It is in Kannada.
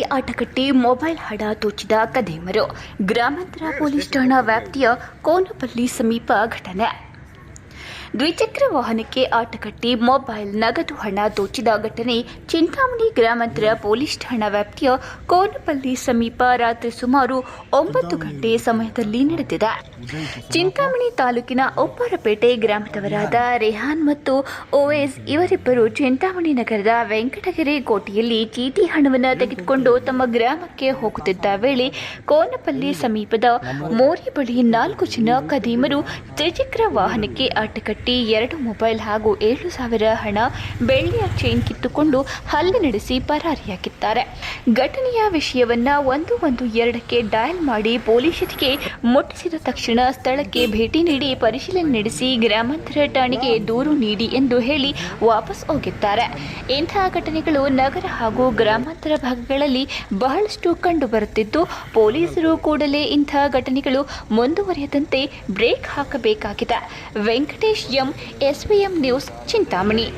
ಆಟಕಟ್ಟಿ ಮೊಬೈಲ್ ಹಡ ದೋಚಿದ ಕದೇಮರು. ಗ್ರಾಮಾಂತರ ಪೊಲೀಸ್ ಠಾಣಾ ವ್ಯಾಪ್ತಿಯ ಕೋನಪಲ್ಲಿ ಸಮೀಪ ಘಟನೆ. ದ್ವಿಚಕ್ರ ವಾಹನಕ್ಕೆ ಆಟಕಟ್ಟಿ ಮೊಬೈಲ್, ನಗದು ಹಣ ದೋಚಿದ ಘಟನೆ. ಚಿಂತಾಮಣಿ ಗ್ರಾಮಾಂತರ ಪೊಲೀಸ್ ಠಾಣಾ ವ್ಯಾಪ್ತಿಯ ಕೋನಪಲ್ಲಿ ಸಮೀಪ ರಾತ್ರಿ ಸುಮಾರು ಒಂಬತ್ತು ಗಂಟೆ ಸಮಯದಲ್ಲಿ ನಡೆದಿದೆ. ಚಿಂತಾಮಣಿ ತಾಲೂಕಿನ ಒಪ್ಪಾರಪೇಟೆ ಗ್ರಾಮದವರಾದ ರೆಹಾನ್ ಮತ್ತು ಓಎಸ್ ಇವರಿಬ್ಬರು ಚಿಂತಾಮಣಿ ನಗರದ ವೆಂಕಟಗಿರಿ ಕೋಟೆಯಲ್ಲಿ ಚೀಟಿ ಹಣವನ್ನು ತೆಗೆದುಕೊಂಡು ತಮ್ಮ ಗ್ರಾಮಕ್ಕೆ ಹೋಗುತ್ತಿದ್ದ ವೇಳೆ ಕೋನಪಲ್ಲಿ ಸಮೀಪದ ಮೋರಿ ಬಳಿ ನಾಲ್ಕು ಜನ ಕದೀಮರು ತ್ರಿಚಕ್ರ ವಾಹನಕ್ಕೆ ಅಡ್ಡಗಟ್ಟಿ ಎರಡು ಮೊಬೈಲ್ ಹಾಗೂ ಏಳು ಸಾವಿರ ಹಣ ಬೆಳ್ಳಿಯ ಚೈನ್ ಕಿತ್ತುಕೊಂಡು ಹಲ್ಲೆ ನಡೆಸಿ ಪರಾರಿಯಾಗಿದ್ದಾರೆ. ಘಟನೆಯ ವಿಷಯವನ್ನ ಒಂದು ಒಂದು ಎರಡಕ್ಕೆ ಡಯಲ್ ಮಾಡಿ ಪೊಲೀಸರಿಗೆ ಮುಟ್ಟಿಸಿದ ತಕ್ಷಣ ಸ್ಥಳಕ್ಕೆ ಭೇಟಿ ನೀಡಿ ಪರಿಶೀಲನೆ ನಡೆಸಿ ಗ್ರಾಮಾಂತರ ಠಾಣೆಗೆ ದೂರು ನೀಡಿ ಎಂದು ಹೇಳಿ ವಾಪಸ್ ಹೋಗಿದ್ದಾರೆ. ಇಂತಹ ಘಟನೆಗಳು ನಗರ ಹಾಗೂ ಗ್ರಾಮಾಂತರ ಭಾಗಗಳಲ್ಲಿ ಬಹಳಷ್ಟು ಕಂಡುಬರುತ್ತಿದ್ದು, ಪೊಲೀಸರು ಕೂಡಲೇ ಇಂತಹ ಘಟನೆಗಳು ಮುಂದುವರಿಯದಂತೆ ಬ್ರೇಕ್ ಹಾಕಬೇಕಾಗಿದೆ. ವೆಂಕಟೇಶ್ એશિયમ એસવીએમ ન્યૂઝ ચિંતામણી